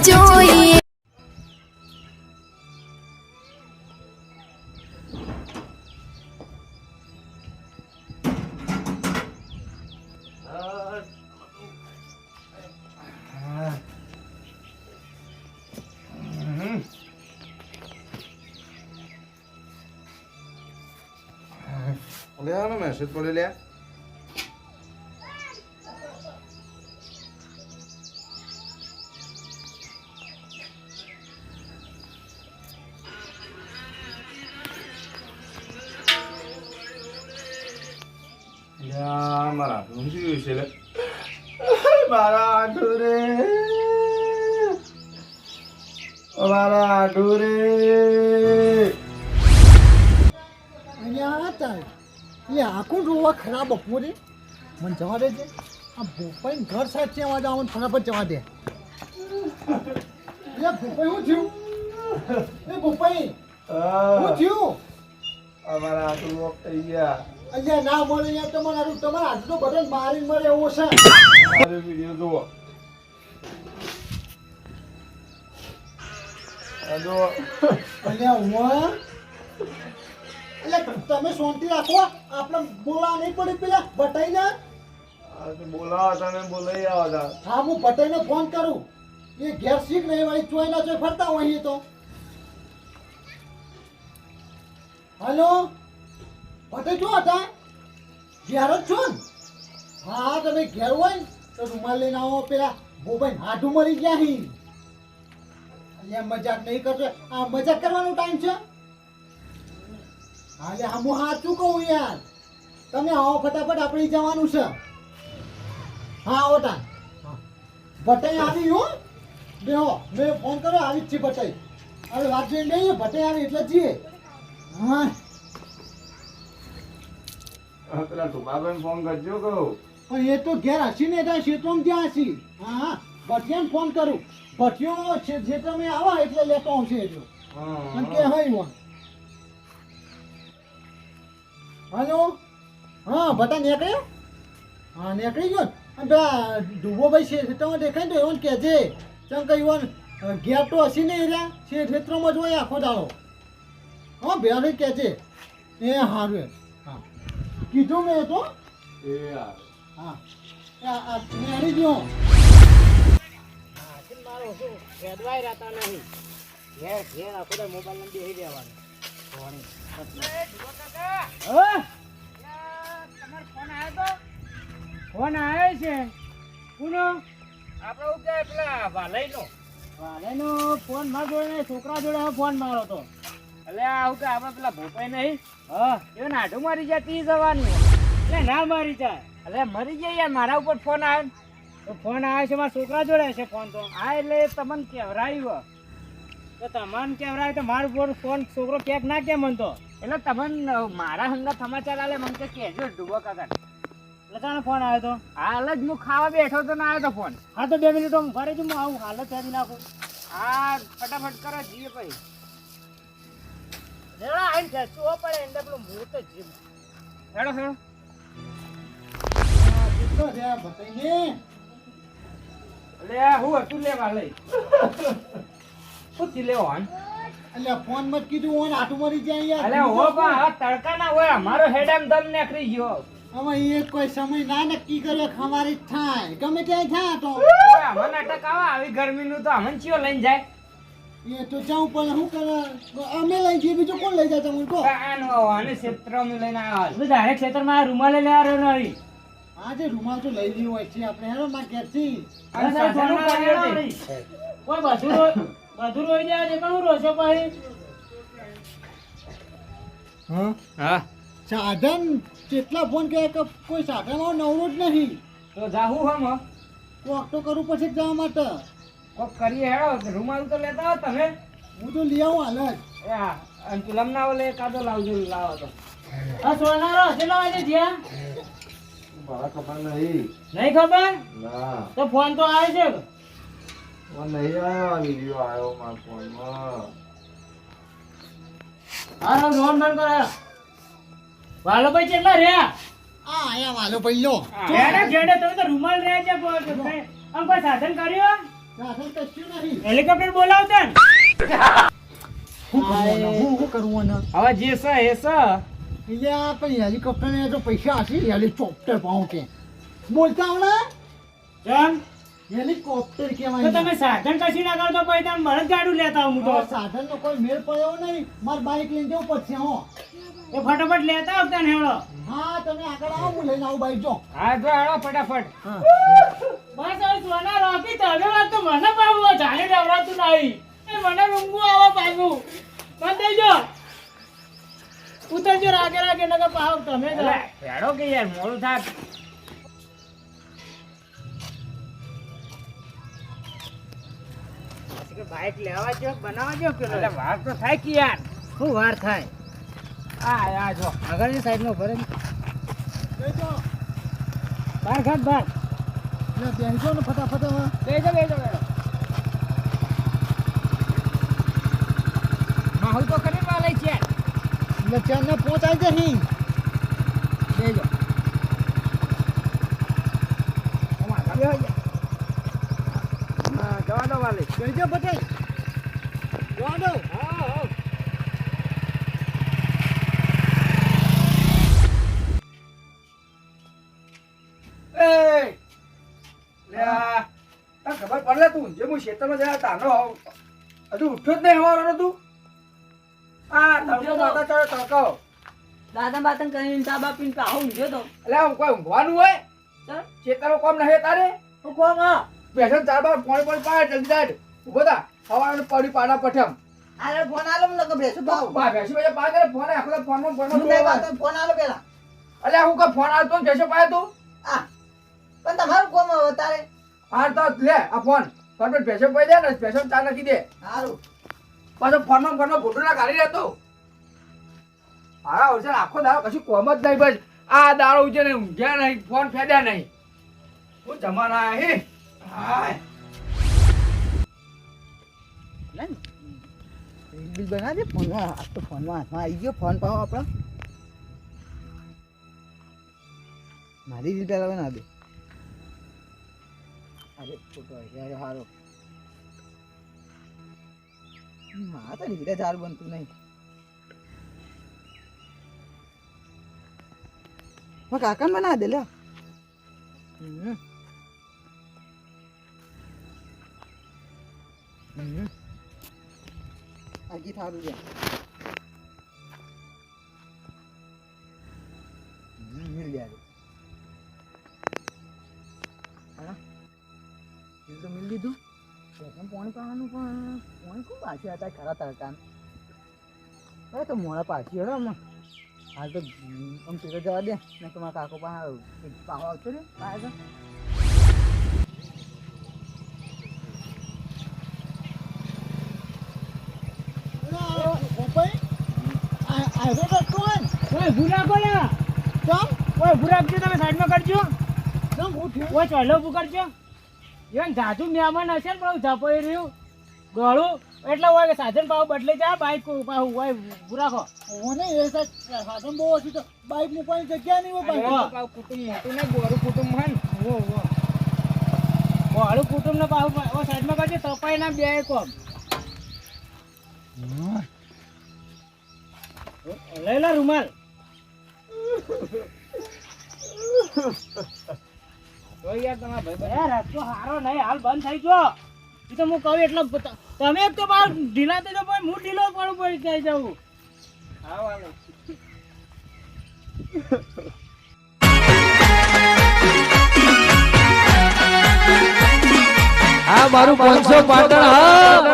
જોઈએ. લે આનો મેસેજ પડ્યો લે મારા હાથનું શું છે લે. મારા હાથું રે મારા હાથું રે અહીંયા હતા એટલે આખું જોવા ખરાબ બપોરે. મને જવા દે છે આ ભોપાઈ ઘર સાઈડ છે અવાજ આવવાનું ફટાફટ જવા દે. એટલે ભોપાઈ શું થયું? એ ભોપાઈ શું થયું? અમારા આટલું લોક થઈ ગયા. અહીંયા ના મળે યાર તમારે આટલું તમારા આટલું બટન મારી મરે એવો છે. મારો વિડિયો જુઓ. અજો અલ્યા હું એટલે તમે શાંતિ રાખો આપણે બોલા નહીં પડી પેલા બટાઈને બોલાવા તમે બોલાઈ આવ્યા હા હું બટાઈને ફોન કરું. એ ઘેર શીખ નહીં વાળી ચોઈ ના ચોઈ ફરતા હોય તો. હલો? ભટાઈ છો હતા? ઘેર જ છો ને? હા તમે ઘેર હોય ને તો રૂમાલ લઈને આવો. પેલા બોબાઈ હાથું મરી ગયા હી. અહીંયા મજાક નહીં કરશે આ મજાક કરવાનો ટાઈમ છે? હા એટલે હું સાચું કહું યાર. તમે આવો ફટાફટ, આપણે જવાનું છે. હા આવો ટાઈમ ભટાઈ આવી હો. બેહો, મેં ફોન કર્યો, આવી જ છે ભટાઈ હવે વાત જોઈને જઈએ ભટાઈ આવી એટલે જઈએ. હા. પેલા ફોન કરજો કહું. પણ એ તો ઘેર હસી ને ત્યાં ક્ષેત્રમાં જ્યાં હસી હા ભટિયાને ફોન કરું. ભટિયો છે જે તમે આવો એટલે લેતો આવશે અને કે હા હઈ વન હા ભટા નીકળ્યો? હા નીકળી ગયો? અને પેલા ડૂબોભાઈ છે તમે દેખાય તો એવન કહેજે. ચમ કહ્યું ગેર ઘેર તો હસી નહીં રહ્યા. છે ક્ષેત્રમાં જ હોય આખો દાડો. હા બેરે કહેજે એ હારું. હા. કીધું મેં તો. એ યાર હા. આ આ નેરી ગયો. મારો શું ફેદવાય રહેતા નહીં. ઘેર ઘેર આખો દાડો મોબાઈલ નંબર બેસી રહેવાનું. ફોન આવ્યો છે. કોનો? આપણે હું કે પેલા વાલઈનો વાલેનો ફોન માર જોડે છોકરા જોડે ફોન મારો તો. એટલે આ હું કે આપણે પેલા ભોપાઈ નહીં? હા. એ નાઢું મારી જાય તી જવાનું. એટલે ના મારી જાય. અલે મરી જાય યાર મારા ઉપર ફોન આવ્યો તો ફોન આવ્યો છે મારા છોકરા જોડે છે ફોન તો. હા એટલે તમને કેવરાયું તો તમને કેવરાય તો મારો ફોન ફોન છોકરો કેક ના કેમ મનતો એટલે તમને મારા હંગા સમાચાર આલે મને કે કહેજો ડૂબો કાકા એટલે તને ફોન આવ્યો તો? હાલ જ હું ખાવા બેઠો તો ના આવ્યો તો ફોન. હા તો બે મિનિટ ફરી જ હું આવું. હાલ જ નાખું. હા ફટાફટ કરો જઈએ પછી. જરા આઈને ખેંચવું પડે એટલે પેલું મુહૂર્ત જ જીવ. હેડો હેડો. કેટલો છે આ બતાઈને એટલે હું હતું લેવા લઈ. શું લેવો એટલે ફોન મત કીધું આટું મરી જાય યાર અલે હો પણ આ તડકા ના હોય અમારો હેડ દમ નીકળી ગયો. એ કોઈ સમય ના નક્કી કર્યો ખમારી જ થાય. ગમે ત્યાં થાય તો. અમને નાટક આવી ગરમીનું તો અમને ચિયો લઈને જાય. એ તો જાઉં પણ શું કરે અમે લઈ જઈએ બીજું કોણ લઈ જાય તમને કહો. આનો આને ક્ષેત્રમાં લઈને આવ્યા ડાયરેક્ટ ક્ષેત્રમાં રૂમાલ લઈને આવ્યો નહીં આજે રૂમાલ તો લઈ લીધો હોય છે આપણે હેરો માં ઘેરથી અને સાધનો કર્યો તે. કોઈ બધું રો- બધું રોઈ જાય છે પણ રોશો પછી હા હા. સાધન? કેટલા ફોન કહે કે કોઈ સાધન નવરો જ નહીં. તો જાહુ હમ કોક તો કરવું પછી જવા માટે. કોક કરીએ હેડો રૂમાલ તો લેતા તમે. હું તો લઈ આવું હાલ. જ એ હા અને તુલમ ના ઓલે કાદો લાવજો લાવો તો. આ સોનારો કેટલો વાગે થયા મારા ખબર નહીં. નહીં ખબર? ના. તો ફોન તો આવે છે. મને નહીં આવ્યો વીડિયો આવ્યો મારા ફોનમાં. હા નોન બંધ કરે. વાલો ભાઈ કેટલા રહ્યા? આ આયા વાલો ભાઈ લો જેડે જેડે તમે તો રૂમાલ રહ્યા છે આમ કોઈ સાધન કર્યો? હેલિકોપ્ટર બોલાવતા તન. હું શું કરવાનું હવે જે સ એ સ યા પણ હેલિકોપ્ટર ને તો પૈસા હશે હેલિકોપ્ટર પાઉં કે. બોલતા આવડે કેમ? હેલિકોપ્ટર તો તમે સાધન કશી ના કરો તો કોઈ તમે બળદ ગાડું લેતા હું તો. તો સાધન નો કોઈ મેળ પડ્યો નહીં. માર બાઈક લઈને જવું પડશે હો. એ ફટાફટ લેતા આવતા ને હેળો. હા તમે આગળ આવો હું લઈને આવું બાઈક જો. હા જો હેળો ફટાફટ. હા. બસ હવે સોના રોકી તમે વાત તો મને પાવું ચાલે ડવરાતું નહીં. એ મને રૂંગું આવો પાછું. બંધ થઈ જો ઉતરજો રાગે રાગે નકર પાવ તમે જ હેડો કે યાર મોડું થાક. બાઈક લેવા જો બનાવવા જો કે એટલે વાર તો થાય કે યાર. શું વાર થાય? આ આ જો. આગળની સાઈડમાં ભરે બાર ઘાટ બાર. એટલે બેસજો ને ફટાફટ હવે. બેજો બેજો માહોલ તો ખરી વાલે છે. એટલે ચાર ને પહોંચાઈ જશે બેજો. જવા દો વાલે. બેસજો પટેલ જવા દો. એ હું ખેતરમાં જયા તાનો હજુ ઉઠ્યો જ નહીં હવારનો તું? આ તડકો માથા ચડે તડકો દાદા બાતન કરીને ચા બાપીને પાહો ઊંઘ્યો તો. એટલે હું કોઈ ઊંઘવાનું હોય? ચાલ. કોમ નહીં તારે? હું કોમ હા? બેસન ચાર બાર પાણી પાણી પાડ જલ્દી જાડ ઊભો થા. હવાનું પડી પાડા પઠમ. આલે ફોન આલો મને કે બેસો પાહો બા બેસી બેસી પા કરે ફોન આખો નહીં જોવા. વાતો ફોન આલો પેલા. અલ્યા હું કા ફોન આવતો ને બેસો પાય તું. આ પણ તમારું કોમ હવે તારે? હાર તો લે આ ફોન ફોન પર બેસો પડી દે ને બેસો ચા નાખી દે. સારું. પાછો ફોનમાં ફોનમાં ફોટો ના કાઢી રહેતો મારા વર્ષે આખો દાડો કશું કોમ જ નહીં બસ. આ દાડો ઉજે નહીં ઊંઘ્યા નહીં ફોન ફેદ્યા નહીં. શું જમાના હે? બિલ બના દે ફોનમાં આ તો ફોનમાં હાથમાં આવી ગયો. ફોન પાવો આપણો. મારી રીલ દે અરે હારો બનતું નહીં મારા કાકાને બના દે લ્યો હમ હમ આ ગીત છે પ્રથમ પોણી પાવાનું પણ પોણી ખૂબ પાછી હતા ખરા તડકાનું. અરે તો મોડા પાછી હેડો આમાં હાલ તો આમ પેલો જવા દે ને તમારા કાકો પાસે પાવો આવતો રે પાછો ઓય ભૂરા કોલા ઓય ભૂરા કરજો તમે સાઈડમાં કરજો. હું ઉભું કરજો. એમ જાજુ મહેમાન હશે ને પણ ઝપાઈ રહ્યું. ગળું. એટલે હોય કે સાધન પાવ બદલે જા બાઈક પાવ હોય ભૂરા ખો બાઈક મૂકવાની જગ્યા નહીં હોય કુટુંબ મોટું ને ગોરું કુટુંબ હોય ને. ઓ ઓ. ગોળું કુટુંબ ને પાવ ઓ સાઈડમાં કરજો તપાઈ ના બે કોમ લઈ લો રૂમાલ. તમારા ભાઈ રસ્તો હારો નહીં હાલ બંધ થઈ ગયો. એ તો હું કહું એટલે તમે એક તો બાર ઢીલા થઈ જાવ હું ઢીલો પડું પડી થઈ જાઉં. હા વાલો. મારું પાંચસો પાટણ હા.